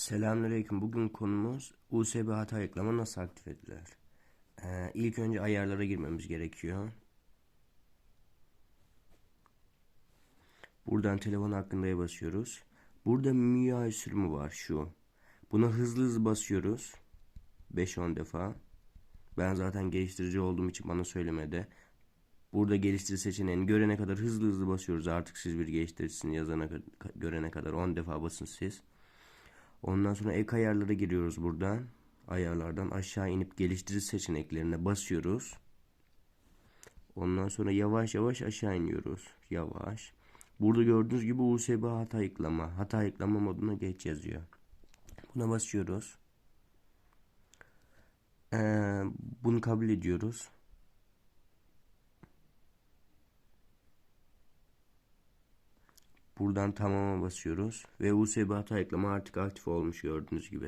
Selamünaleyküm. Bugün konumuz USB hata ayıklama nasıl aktif edilir? Ee, ilk önce ayarlara girmemiz gerekiyor. Buradan telefon hakkındaya basıyoruz. Burada MIUI sürümü var şu. Buna hızlı hızlı basıyoruz. 5-10 defa. Ben zaten geliştirici olduğum için bana söylemedi. Burada geliştiri seçeneğini görene kadar hızlı hızlı basıyoruz. Artık siz bir geliştiricisini yazana görene kadar 10 defa basın siz. Ondan sonra ek ayarlara giriyoruz buradan. Ayarlardan aşağı inip geliştirici seçeneklerine basıyoruz. Ondan sonra yavaş yavaş aşağı iniyoruz. Yavaş. Burada gördüğünüz gibi USB hata ayıklama. Hata ayıklama moduna geç yazıyor. Buna basıyoruz. Ee, bunu kabul ediyoruz. Buradan tamama basıyoruz ve USB hata ayıklama artık aktif olmuş gördüğünüz gibi.